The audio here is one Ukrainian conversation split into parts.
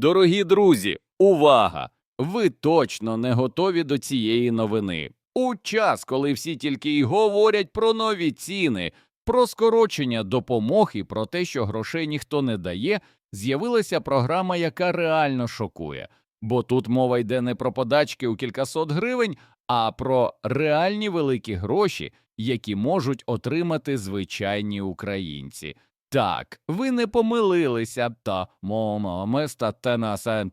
Дорогі друзі, увага! Ви точно не готові до цієї новини. У час, коли всі тільки й говорять про нові ціни, про скорочення допомог і про те, що грошей ніхто не дає, з'явилася програма, яка реально шокує. Бо тут мова йде не про подачки у кількасот гривень, а про реальні великі гроші, які можуть отримати звичайні українці. Так, ви не помилилися, та момоместа тенаса.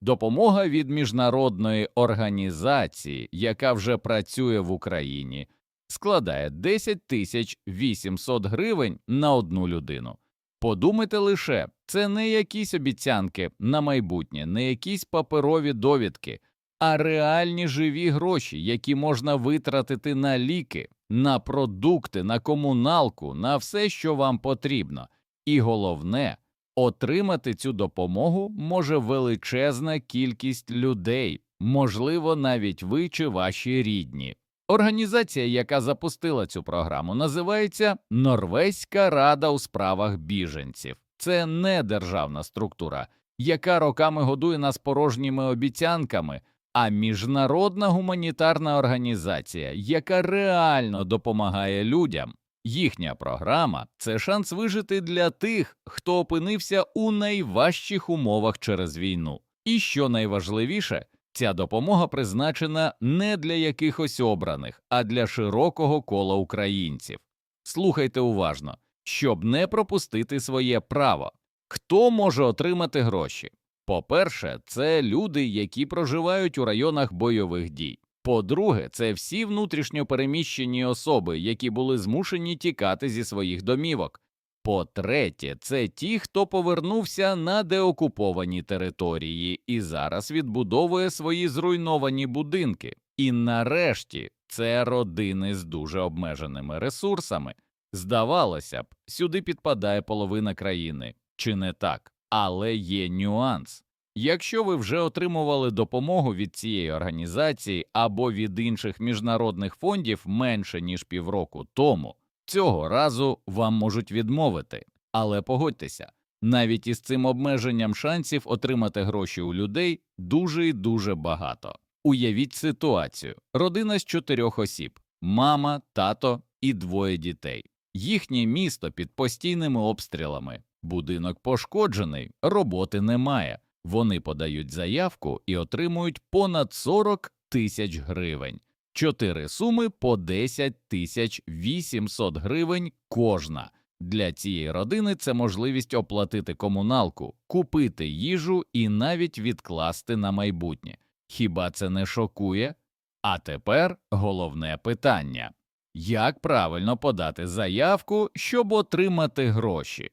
Допомога від міжнародної організації, яка вже працює в Україні, складає 10 тисяч 800 гривень на одну людину. Подумайте лише, це не якісь обіцянки на майбутнє, не якісь паперові довідки, а реальні живі гроші, які можна витратити на ліки, на продукти, на комуналку, на все, що вам потрібно. І головне, отримати цю допомогу може величезна кількість людей, можливо, навіть ви чи ваші рідні. Організація, яка запустила цю програму, називається Норвезька рада у справах біженців. Це не державна структура, яка роками годує нас порожніми обіцянками, а міжнародна гуманітарна організація, яка реально допомагає людям. Їхня програма це шанс вижити для тих, хто опинився у найважчих умовах через війну. І що найважливіше, ця допомога призначена не для якихось обраних, а для широкого кола українців. Слухайте уважно, щоб не пропустити своє право. Хто може отримати гроші? По-перше, це люди, які проживають у районах бойових дій. По-друге, це всі внутрішньо переміщені особи, які були змушені тікати зі своїх домівок. По-третє, це ті, хто повернувся на деокуповані території і зараз відбудовує свої зруйновані будинки. І нарешті це родини з дуже обмеженими ресурсами. Здавалося б, сюди підпадає половина країни, чи не так? Але є нюанс. Якщо ви вже отримували допомогу від цієї організації або від інших міжнародних фондів менше ніж півроку тому, цього разу вам можуть відмовити. Але погодьтеся, навіть із цим обмеженням шансів отримати гроші у людей дуже і дуже багато. Уявіть ситуацію: родина з чотирьох осіб, мама, тато і двоє дітей. Їхнє місто під постійними обстрілами, будинок пошкоджений, роботи немає. Вони подають заявку і отримують понад 40 тисяч гривень. Чотири суми по 10 тисяч 800 гривень кожна. Для цієї родини це можливість оплатити комуналку, купити їжу і навіть відкласти на майбутнє. Хіба це не шокує? А тепер головне питання як правильно подати заявку, щоб отримати гроші?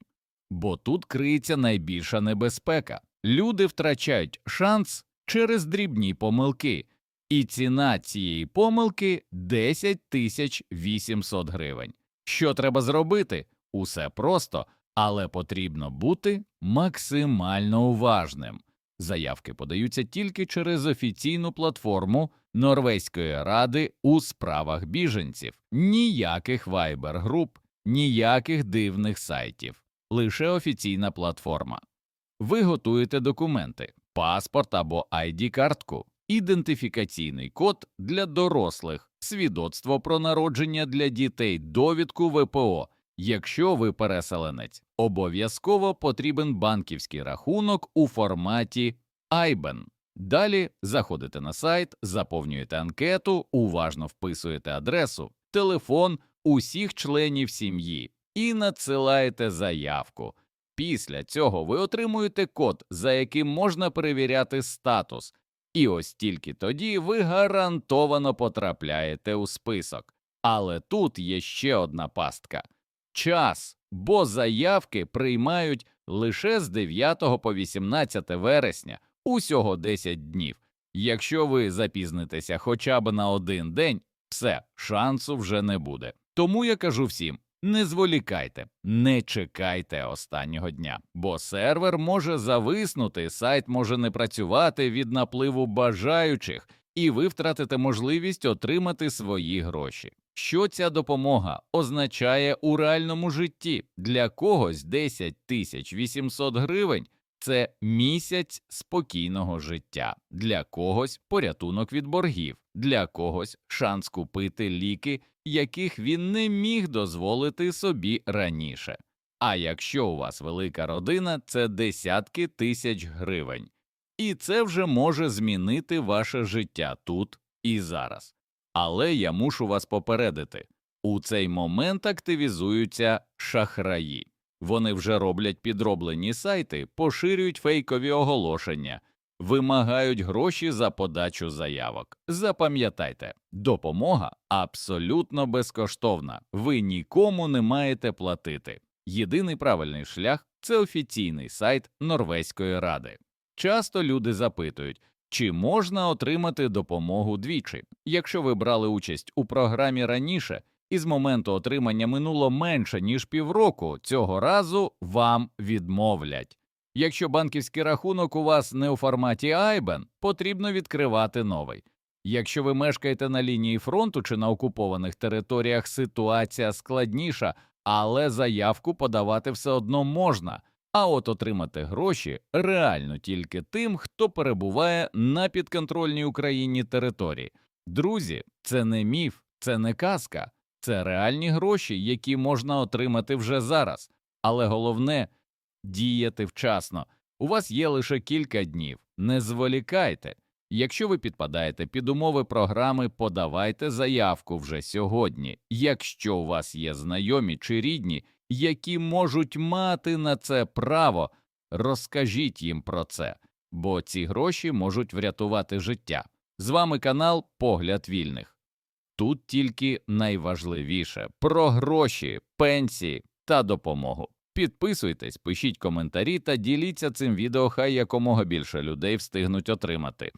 Бо тут криється найбільша небезпека. Люди втрачають шанс через дрібні помилки, і ціна цієї помилки 10 тисяч 800 гривень. Що треба зробити? Усе просто, але потрібно бути максимально уважним. Заявки подаються тільки через офіційну платформу Норвезької ради у справах біженців, ніяких вайбер-груп, ніяких дивних сайтів, лише офіційна платформа. Ви готуєте документи, паспорт або id картку ідентифікаційний код для дорослих, свідоцтво про народження для дітей, довідку ВПО. Якщо ви переселенець, обов'язково потрібен банківський рахунок у форматі IBAN. Далі заходите на сайт, заповнюєте анкету, уважно вписуєте адресу, телефон усіх членів сім'ї і надсилаєте заявку. Після цього ви отримуєте код, за яким можна перевіряти статус, і ось тільки тоді ви гарантовано потрапляєте у список. Але тут є ще одна пастка час, бо заявки приймають лише з 9 по 18 вересня, усього 10 днів. Якщо ви запізнитеся хоча б на один день, все, шансу вже не буде. Тому я кажу всім. Не зволікайте, не чекайте останнього дня, бо сервер може зависнути, сайт може не працювати від напливу бажаючих, і ви втратите можливість отримати свої гроші. Що ця допомога означає у реальному житті? Для когось 10 тисяч 800 гривень це місяць спокійного життя, для когось порятунок від боргів, для когось шанс купити ліки, яких він не міг дозволити собі раніше. А якщо у вас велика родина, це десятки тисяч гривень. І це вже може змінити ваше життя тут і зараз. Але я мушу вас попередити у цей момент активізуються шахраї. Вони вже роблять підроблені сайти, поширюють фейкові оголошення, вимагають гроші за подачу заявок. Запам'ятайте, допомога абсолютно безкоштовна, ви нікому не маєте платити. Єдиний правильний шлях це офіційний сайт Норвезької ради. Часто люди запитують, чи можна отримати допомогу двічі, якщо ви брали участь у програмі раніше, і з моменту отримання минуло менше ніж півроку, цього разу вам відмовлять. Якщо банківський рахунок у вас не у форматі IBAN, потрібно відкривати новий. Якщо ви мешкаєте на лінії фронту чи на окупованих територіях, ситуація складніша, але заявку подавати все одно можна. А от отримати гроші реально тільки тим, хто перебуває на підконтрольній Україні території. Друзі, це не міф, це не казка, це реальні гроші, які можна отримати вже зараз. Але головне діяти вчасно. У вас є лише кілька днів. Не зволікайте. Якщо ви підпадаєте під умови програми, подавайте заявку вже сьогодні. Якщо у вас є знайомі чи рідні, які можуть мати на це право, розкажіть їм про це, бо ці гроші можуть врятувати життя. З вами канал Погляд вільних. Тут тільки найважливіше про гроші, пенсії та допомогу. Підписуйтесь, пишіть коментарі та діліться цим відео, хай якомога більше людей встигнуть отримати.